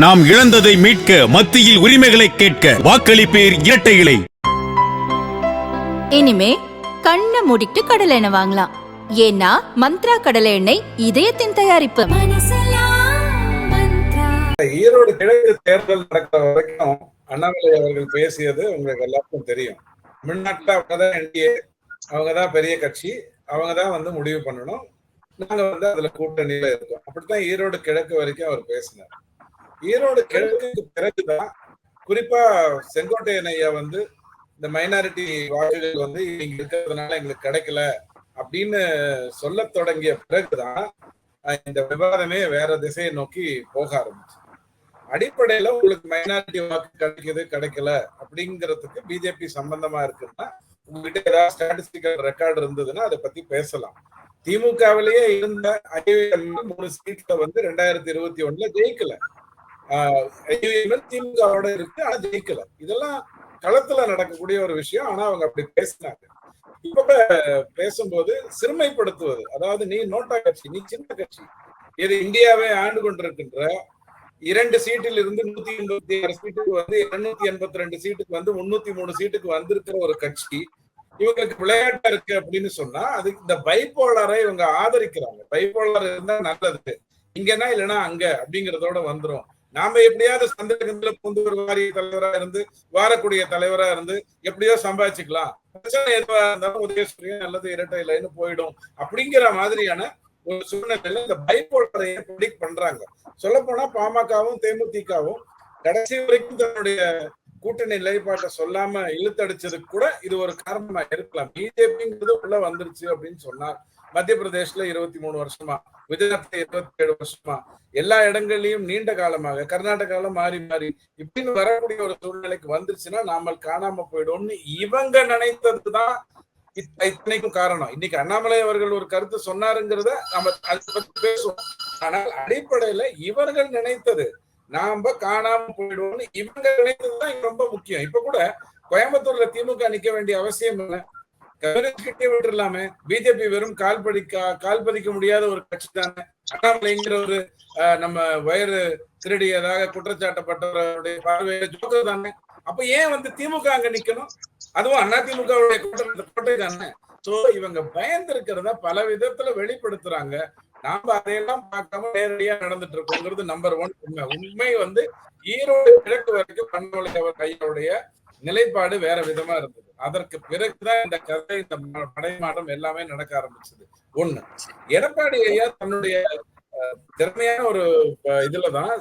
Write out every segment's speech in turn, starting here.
நாம் இழந்ததை மீட்க மத்தியில் உரிமைகளை கேட்க வாக்களிப்பேர் இரட்டை இலை. இனிமே கண்ணை மூடிட்டு கடலை எண்ணெய் வாங்கலாம். ஏன்னா மந்த்ரா கடலை எண்ணெய் இதயத்தின் தயாரிப்பு. ஈரோடு கிழக்கு தேர்தல் நடக்கிற வரைக்கும் அண்ணாமலை அவர்கள் பேசியது உங்களுக்கு எல்லாருக்கும் தெரியும். தமிழ்நாட்டுல அவங்கதான் என்டிஏ அவங்கதான் பெரிய கட்சி அவங்கதான் வந்து முடிவு பண்ணணும். நாங்க வந்து அதுல கூட்டணியில இருக்கோம். அப்படித்தான் ஈரோடு கிழக்கு வரைக்கும் அவர் பேசினார். ஈரோடு கிழக்குக்கு பிறகுதான் குறிப்பா செங்கோட்டையன் ஐயா வந்து இந்த மைனாரிட்டி வாக்குகள் வந்து இங்க இருக்கிறதுனால எங்களுக்கு கிடைக்கல அப்படின்னு சொல்ல தொடங்கிய பிறகுதான் இந்த விவாதமே வேற திசையை நோக்கி போக ஆரம்பிச்சு. அடிப்படையில உங்களுக்கு மைனாரிட்டி வாக்கு கிடைக்குது கிடைக்கல அப்படிங்கிறதுக்கு பிஜேபி சம்பந்தமா இருக்குன்னா உங்ககிட்ட ஏதாவது ஸ்டாட்டிஸ்டிக்கல் ரெக்கார்டு இருந்ததுன்னா அதை பத்தி பேசலாம். திமுகவிலேயே இருந்த ஐவிஎல் மூணு சீட்ல வந்து ரெண்டாயிரத்தி இருபத்தி ஒண்ணுல ஜெயிக்கல. திமுகவோட இருக்கு ஆனா ஜெயிக்கல. இதெல்லாம் களத்துல நடக்கக்கூடிய ஒரு விஷயம். ஆனா அவங்க அப்படி பேசினாங்க. இப்ப பேசும்போது சிறுமைப்படுத்துவது. அதாவது நீ நோட்டா கட்சி நீ சின்ன கட்சி. இது இந்தியாவை ஆண்டு கொண்டிருக்கின்ற இரண்டு சீட்டில் இருந்து நூத்தி எண்பத்தி ஆறு சீட்டுக்கு வந்து இருநூத்தி எண்பத்தி ரெண்டு சீட்டுக்கு வந்து முன்னூத்தி மூணு சீட்டுக்கு வந்திருக்கிற ஒரு கட்சி. இவங்களுக்கு விளையாட்டா இருக்கு அப்படின்னு சொன்னா அதுக்கு இந்த பைப்போலரை இவங்க ஆதரிக்கிறாங்க. பைப்போலர் இருந்தா நல்லது. இங்கன்னா இல்லைன்னா அங்க அப்படிங்கறதோட வந்துரும். நாம எப்படியாவது சந்தேகத்துல புந்து ஒரு வாரிய தலைவரா இருந்து வாரக்கூடிய தலைவரா இருந்து எப்படியோ சம்பாதிச்சுக்கலாம். பிரச்சனை எதுவா இருந்தாலும் உதயசூரியன் அல்லது இரட்டை லைன்னு போயிடும். அப்படிங்கிற மாதிரியான ஒரு சூழ்நிலையில இந்த பைப்போலரை ப்ரிடிக் பண்றாங்க? சொல்ல போனா பாமகவும் தேமுதிகவும் கடைசி வரைக்கும் தன்னுடைய கூட்டணி நிலைப்பாட்டை சொல்லாம இழுத்தடிச்சதுக்கு கூட இது ஒரு காரணமா இருக்கலாம். பிஜேபிங்கிறது உள்ள வந்துருச்சு அப்படின்னு சொன்னார் மத்திய பிரதேஷ்ல இருபத்தி மூணு வருஷமா குஜராத்ல இருபத்தி ஏழு வருஷமா எல்லா இடங்கள்லயும் நீண்ட காலமாக கர்நாடகால மாறி மாறி இப்படின்னு வரக்கூடிய ஒரு சூழ்நிலைக்கு வந்துருச்சுன்னா நாமல் காணாம போயிடும்னு இவங்க நினைத்ததுதான் இத்- இத்தனைக்கும் காரணம். இன்னைக்கு அண்ணாமலை அவர்கள் ஒரு கருத்து சொன்னாருங்கிறத நம்ம அதை பத்தி பேசுவோம். ஆனால் அடிப்படையில இவர்கள் நினைத்தது நாம காணாம போயிடுவோம்னு இவங்க நினைத்ததுதான் ரொம்ப முக்கியம். இப்ப கூட கோயம்புத்தூர்ல திமுக நிக்க வேண்டிய அவசியம் இல்லை. கிட்டே விட்டுலாமே பிஜேபி வெறும் கால் பதிக்க கால் பதிக்க முடியாத ஒரு கட்சி தானே. அண்ணாமலைங்கிற ஒரு நம்ம வயிறு திருடியதாக குற்றச்சாட்டப்பட்டவருடைய பார்வையில ஜோக்கர் தானே. அப்ப ஏன் வந்து திமுக அங்க நிக்கணும்? அதுவும் அண்ணா திமுகவுடைய கோட்டை கோட்டை தானே. சோ இவங்க பயந்து இருக்கிறத பல விதத்துல வெளிப்படுத்துறாங்க. நாம அதையெல்லாம் பார்க்காம நேரடியா நடந்துட்டு இருக்கோங்கிறது நம்பர் ஒன் உண்மை. உண்மை வந்து ஈரோடு கிழக்கு வரைக்கும் கண்ணோலை அவர் ஐயாவுடைய நிலைப்பாடு வேற விதமா இருந்தது. அதற்கு பிறகுதான் இந்த கதை இந்த படைமாற்றம் எல்லாமே நடக்க ஆரம்பிச்சது. ஒண்ணு எடப்பாடி ஐயா தன்னுடைய திறமையான ஒரு இதுலதான்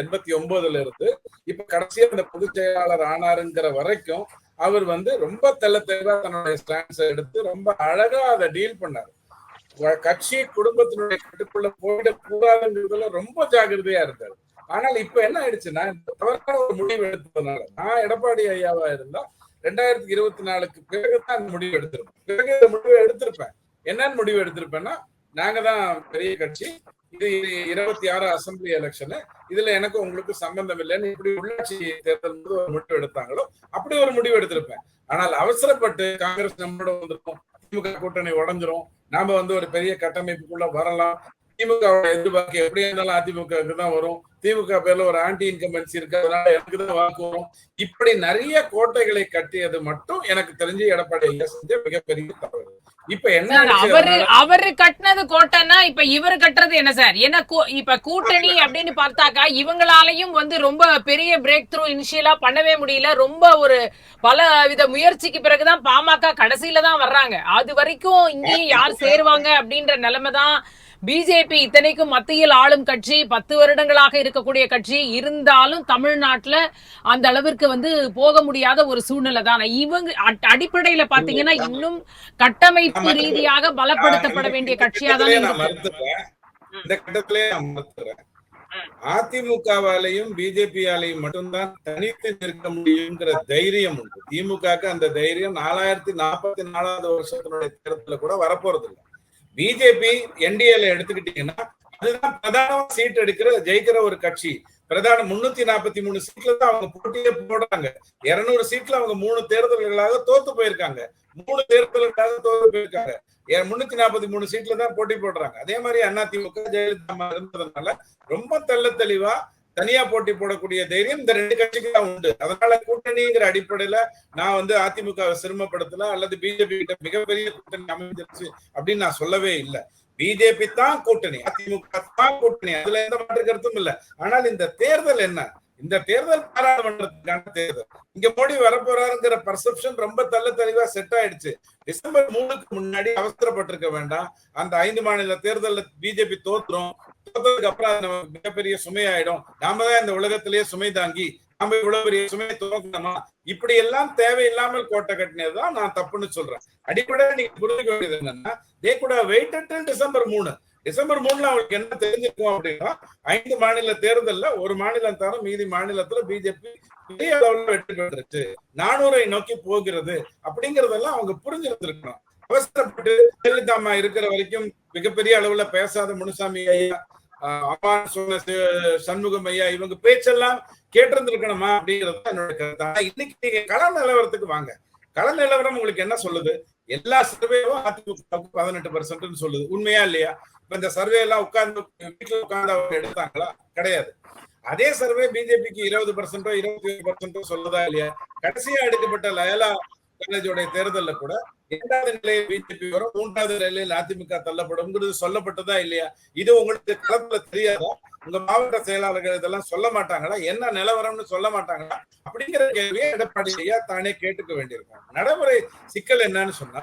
எண்பத்தி ஒன்பதுல இருந்து இப்ப கடைசியா இந்த பொதுச் செயலாளர் ஆனாருங்கிற வரைக்கும் அவர் வந்து ரொம்ப தெல்ல தெளிவா தன்னுடைய ஸ்டாண்ட்ஸ் எடுத்து ரொம்ப அழகா அதை டீல் பண்ணாரு. கட்சி குடும்பத்தினுடைய கட்டுக்குள்ள போயிடக்கூடாதுங்கிறதுல ரொம்ப ஜாகிரதையா இருந்தாரு. ஆனால் இப்ப என்ன ஆயிடுச்சுன்னா தவறான ஒரு முடிவு எடுத்ததுனால நான் எடப்பாடி ஐயாவா இருந்தா ரெண்டாயிரத்தி இருபத்தி நாலுக்கு பிறகுதான் அந்த முடிவு எடுத்திருப்பேன். பிறகு இந்த முடிவு எடுத்திருப்பேன். என்னன்னு முடிவு எடுத்திருப்பேன்னா நாங்க தான் பெரிய கட்சி. இது இருபத்தி ஆறு அசம்பிளி எலெக்ஷனு. இதுல எனக்கு உங்களுக்கு சம்பந்தம் இல்லைன்னு இப்படி உள்ளாட்சி தேர்தல் போது ஒரு முடிவு எடுத்தாங்களோ அப்படி ஒரு முடிவு எடுத்திருப்பேன். ஆனால் அவசரப்பட்டு காங்கிரஸ் நம்மளோட வந்திருக்கும் திமுக கூட்டணி உடஞ்சிரும். நாம வந்து ஒரு பெரிய கட்டமைப்புக்குள்ள வரலாம். திமுக எதிர்பார்க்க எப்படி இருந்தாலும் அதிமுக தான் வரும். திமுக பேர்ல ஒரு ஆன்டி இன்கம்பன்சி இருக்கு. அதனால எனக்கு தான் வாக்கு வரும். இப்படி நிறைய கோட்டைகளை கட்டியது மட்டும் எனக்கு தெரிஞ்சு எடப்பாடி ஐயா செஞ்ச மிகப்பெரிய தவறு. இப்ப என்ன அவரு அவரு கட்டினது கோட்டைன்னா இப்ப இவரு கட்டுறது என்ன சார்? என்ன இப்ப கூட்டணி அப்படின்னு பார்த்தாக்கா இவங்களாலையும் வந்து ரொம்ப பெரிய பிரேக் த்ரூ இனிஷியலா பண்ணவே முடியல. ரொம்ப ஒரு பல வித முயற்சிக்கு பிறகுதான் பாமக கடைசியில தான் வர்றாங்க. அது வரைக்கும் இங்கேயும் யார் சேருவாங்க அப்படின்ற நிலைமை தான் பிஜேபி இத்தனைக்கும் மத்தியில் ஆளும் கட்சி பத்து வருடங்களாக இருக்கக்கூடிய கட்சி. இருந்தாலும் தமிழ்நாட்டுல அந்த அளவிற்கு வந்து போக முடியாத ஒரு சூழ்நிலை தான். இவங்க அட்- அடிப்படையில பாத்தீங்கன்னா இன்னும் கட்டமைப்பு ரீதியாக பலப்படுத்தப்பட வேண்டிய கட்சியா தான் இந்த கட்டத்திலே நான் மறுத்துறேன். அதிமுகவாலையும் பிஜேபியாலையும் மட்டும்தான் தனித்து நிற்க முடியுங்கிற தைரியம் உண்டு. திமுகக்கு அந்த தைரியம் நாலாயிரத்தி நாற்பத்தி நாலாவது வருஷத்தினுடைய தேர்தல கூட வரப்போறது இல்லை பிஜேபி என்டிஏல எடுத்துக்கிட்டீங்கன்னா அதுதான் பிரதான சீட் எடுக்கிற ஜெயிக்கிற ஒரு கட்சி. பிரதான முன்னூத்தி நாற்பத்தி மூணு சீட்ல தான் அவங்க போட்டியே போடுறாங்க. இருநூறு சீட்ல அவங்க மூணு தேர்தல்களாக தோத்து போயிருக்காங்க. மூணு தேர்தலுக்காக தோத்து போயிருக்காங்க. முன்னூத்தி நாற்பத்தி மூணு சீட்ல தான் போட்டி போடுறாங்க. அதே மாதிரி அதிமுக ஜெயலலிதா இருந்ததுனால ரொம்ப தெள்ள தெளிவா தனியா போட்டி போடக்கூடிய தைரியம் இந்த ரெண்டு கட்சிக்கு தான் உண்டு. அதனால கூட்டணிங்கிற அடிப்படையில நான் வந்து அதிமுக சிரமப்படுத்தல அல்லது பிஜேபி கிட்ட மிகப்பெரிய கூட்டணி அமைஞ்சிருச்சு அப்படின்னு நான் சொல்லவே இல்லை. பிஜேபி தான் கூட்டணி அதிமுக தான் கூட்டணி. அதுல எந்த மாற்று கருத்தும் இல்ல. ஆனால் இந்த தேர்தல் என்ன? இந்த தேர்தல் பாராளுமன்றத்துக்கான தேர்தல். இங்க மோடி வரப்போறாருங்கிற பர்செப்ஷன் ரொம்ப தள்ள தெளிவா செட் ஆயிடுச்சு. டிசம்பர் மூணுக்கு முன்னாடி அவசரப்பட்டிருக்க வேண்டாம். அந்த ஐந்து மாநில தேர்தலில் பிஜேபி தோத்துரும். தோத்ததுக்கு அப்புறம் அது மிகப்பெரிய சுமையாயிடும். நாம தான் இந்த உலகத்திலேயே சுமை தாங்கி நாம இவ்வளவு பெரிய சுமையை துவக்கணுமா? இப்படி எல்லாம் தேவையில்லாமல் கோட்டை கட்டினதுதான் நான் தப்புன்னு சொல்றேன். அடிப்படையில் நீங்க புரிஞ்சுக்க வேண்டியது என்னன்னா தே கூட வெயிட் டிசம்பர் மூணு. டிசம்பர் மூணுல அவங்களுக்கு என்ன தெரிஞ்சிருக்கும் அப்படின்னா ஐந்து மாநில தேர்தல்ல ஒரு மாநிலம் தவிர மீதி மாநிலத்துல பிஜேபி பெரிய அளவுல வெற்றி பெற்றுச்சு நானூரை நோக்கி போகிறது அப்படிங்கறதெல்லாம் அவங்க புரிஞ்சிருந்திருக்கணும். அவசரப்பட்டு ஜெயலலிதா அம்மா இருக்கிற வரைக்கும் மிகப்பெரிய அளவுல பேசாத முனுசாமி ஐயா ஆஹ் அம்மா சொன்ன சண்முகம் ஐயா இவங்க பேச்செல்லாம் கேட்டிருந்திருக்கணுமா அப்படிங்கிறது என்னோட கருத்து. ஆனா இன்னைக்கு நீங்க கள நிலவரத்துக்கு வாங்க. கள நிலவரம் உங்களுக்கு என்ன சொல்லுது? எல்லா சர்வேவும் அதிமுக பதினெட்டு பர்சன்ட்னு சொல்லுது. உண்மையா இல்லையா? இப்ப இந்த சர்வே எல்லாம் உட்கார்ந்து வீட்டுல உட்கார்ந்து அவங்க எடுத்தாங்களா? கிடையாது. அதே சர்வே பிஜேபிக்கு இருபது பர்சன்டோ இருபத்தி ஏழு பர்சன்டோ சொல்லுதா இல்லையா? கடைசியா எடுக்கப்பட்ட லயலா காலேஜோடைய தேர்தல்ல கூட இரண்டாவது நிலையில் பிஜேபி வரும் மூன்றாவது நிலையில் அதிமுக தள்ளப்படும்ங்கிறது சொல்லப்பட்டதா இல்லையா? இது உங்களுக்கு களத்துல தெரியாதா? உங்க மாவட்ட செயலாளர்கள் இதெல்லாம் சொல்ல மாட்டாங்களா? என்ன நிலவரம்னு சொல்ல மாட்டாங்களா? அப்படிங்கிற கேள்வியை எடப்பாடி ஐயா தானே கேட்டுக்க வேண்டியிருக்கும். நடைமுறை சிக்கல் என்னன்னு சொன்னா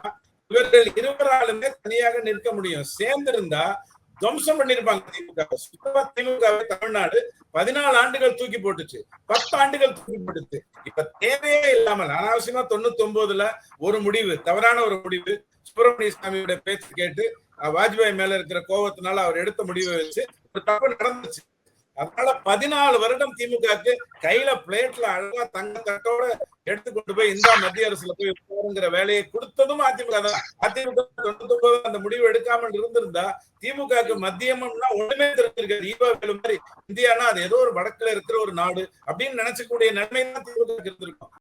இவர்கள் இருவராலுமே தனியாக நிற்க முடியும். சேர்ந்திருந்தா துவம்சம் பண்ணிருப்பாங்க திமுக. சுத்தமா திமுக தமிழ்நாடு பதினாலு ஆண்டுகள் தூக்கி போட்டுச்சு. பத்து ஆண்டுகள் தூக்கி போட்டுச்சு. இப்ப தேவையே இல்லாமல் அனாவசியமா தொண்ணூத்தி ஒன்பதுல ஒரு முடிவு தவறான ஒரு முடிவு சுப்பிரமணிய சாமியோட பேச்சு கேட்டு வாஜ்பாய் மேல இருக்கிற கோபத்தினால அவர் எடுத்த முடிவை வச்சு ஒரு தப்பு நடந்துச்சு. அதனால பதினாலு வருடம் திமுகக்கு கையில பிளேட்ல அழகா தங்க தட்டோட எடுத்து கொண்டு போய் இந்த மத்திய அரசுல போய் போறங்கிற வேலையை கொடுத்ததும் அதிமுக தான். அதிமுக தொண்ணூத்தி ஒன்பது அந்த முடிவு எடுக்காமல் இருந்திருந்தா திமுகக்கு மத்தியமம்னா ஒண்ணுமே தெரிஞ்சிருக்காது. ஈவா வேலு மாதிரி இந்தியானா அது ஏதோ ஒரு வடக்குல இருக்கிற ஒரு நாடு அப்படின்னு நினைச்சக்கூடிய நன்மை தான் திமுக இருந்திருக்கும்.